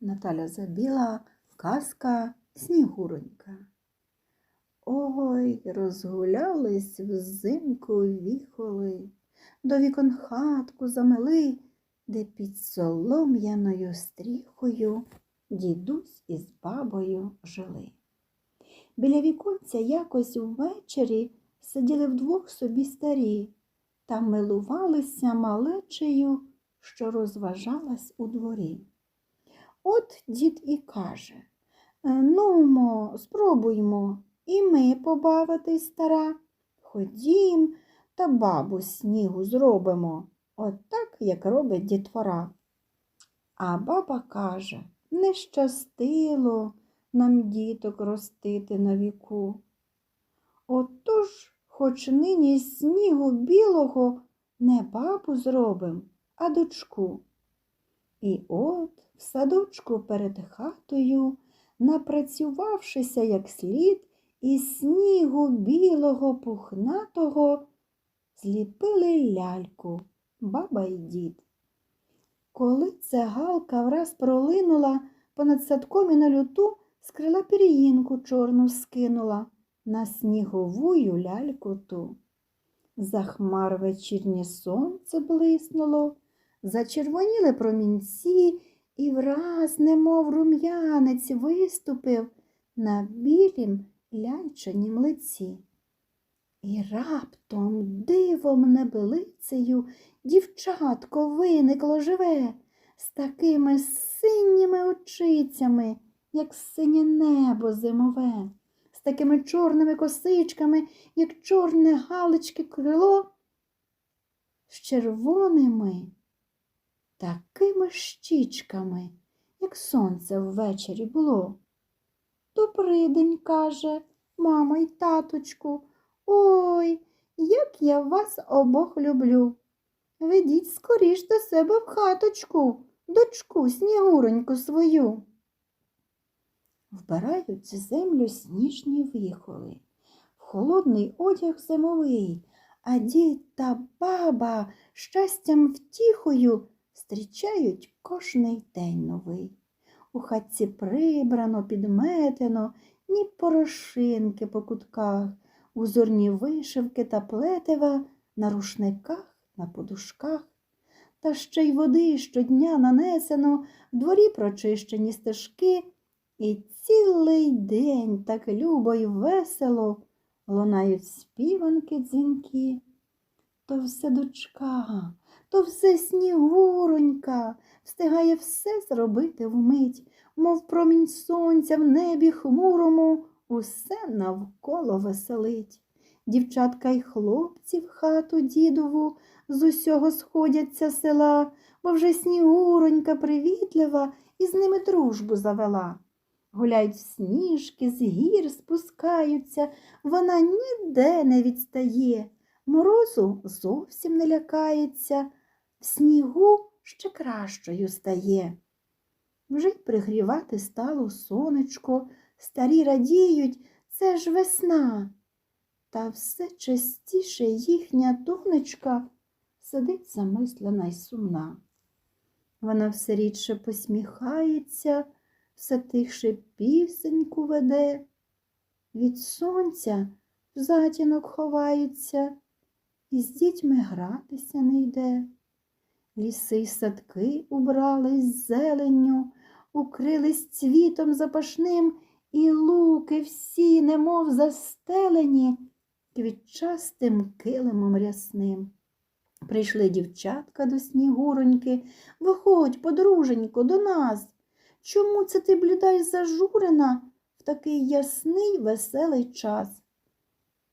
Наталя Забіла, казка Снігуронька. Ой, розгулялись взимку віхоли, до вікон хатку замели, де під солом'яною стріхою дідусь із бабою жили. Біля віконця якось ввечері сиділи вдвох собі старі та милувалися малечею, що розважалась у дворі. От дід і каже «Е, Нумо, спробуймо, і ми побавитись, стара. Ходім та бабу снігу зробимо, от так, як робить дітвора. А баба каже не щастило нам діток ростити на віку. Отож, хоч нині снігу білого не бабу зробим, а дочку. І от в садочку перед хатою, напрацювавшися як слід, із снігу білого пухнатого зліпили ляльку, баба й дід. Коли цигалка враз пролинула понад садком і на люту, з крила пір'їнку чорну скинула на сніговую ляльку ту. За хмар вечірнє сонце блиснуло, зачервоніли промінці, і враз, немов рум'янець, виступив на білім ляльчанім лиці. І раптом дивом небелицею дівчатко виникло живе, з такими синіми очицями, як синє небо зимове, з такими чорними косичками, як чорне галички крило, з червоними такими щічками, як сонце ввечері було. Добрий день, каже, мама й таточку. Ой, як я вас обох люблю. Ведіть скоріш до себе в хаточку, дочку снігуроньку свою. Вбирають землю сніжні вихоли, в холодний одяг зимовий, а дід та баба щастям втіхою зустрічають кожний день новий. У хатці прибрано, підметено, ні порошинки по кутках, узорні вишивки та плетева на рушниках, на подушках. Та ще й води щодня нанесено, в дворі прочищені стежки, і цілий день так любо й весело лунають співанки дзвінки. То все дочка, то все снігуронька, встигає все зробити вмить, мов промінь сонця в небі хмурому, усе навколо веселить. Дівчатка й хлопці в хату дідову з усього сходяться села, бо вже снігуронька привітлива і з ними дружбу завела. Гуляють в сніжки, з гір спускаються, вона ніде не відстає, морозу зовсім не лякається, снігу ще кращою стає. Вже й пригрівати стало сонечко, старі радіють, це ж весна. Та все частіше їхня донечка сидить замислена й сумна. Вона все рідше посміхається, все тихше пісеньку веде, від сонця в затінок ховається і з дітьми гратися не йде. Ліси й садки убрались зеленню, укрились цвітом запашним, і луки всі, немов застелені, квітчастим килимом рясним. Прийшли дівчатка до снігуроньки. Виходь, подруженько, до нас. Чому це ти бліда й зажурена в такий ясний веселий час?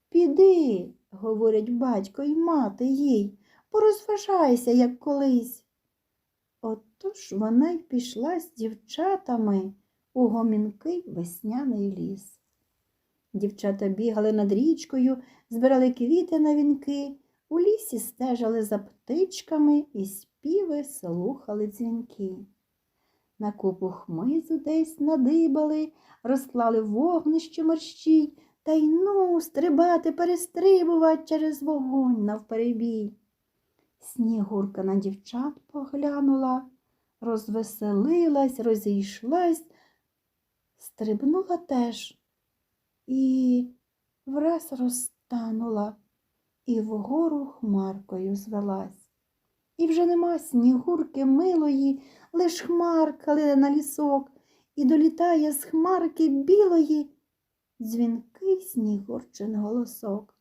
Піди, говорять батько й мати їй, порозважайся, як колись. Отож вона й пішла з дівчатами у гомінкий весняний ліс. Дівчата бігали над річкою, збирали квіти на вінки, у лісі стежали за птичками і співи слухали дзвінки. На купу хмизу десь надибали, розклали вогнище мерщій, та й ну стрибати, перестрибувати через вогонь навперебій. Снігурка на дівчат поглянула, розвеселилась, розійшлась, стрибнула теж і враз розтанула, і вгору хмаркою звелась. І вже нема снігурки милої, лиш хмарка лине на лісок, і долітає з хмарки білої дзвінкий снігурчин голосок.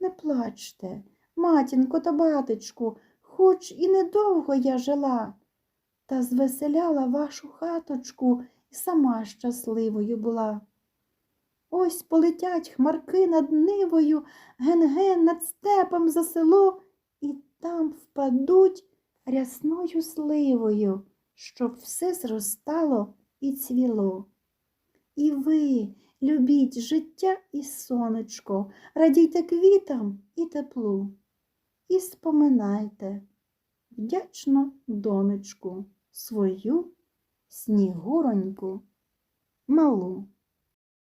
Не плачте, матінко та батечку, хоч і недовго я жила, та звеселяла вашу хаточку і сама щасливою була. Ось полетять хмарки над нивою, ген-ген над степом за село, і там впадуть рясною сливою, щоб все зростало і цвіло. І ви любіть життя і сонечко, радійте квітам і теплу. І споминайте вдячну донечку, свою снігуроньку малу.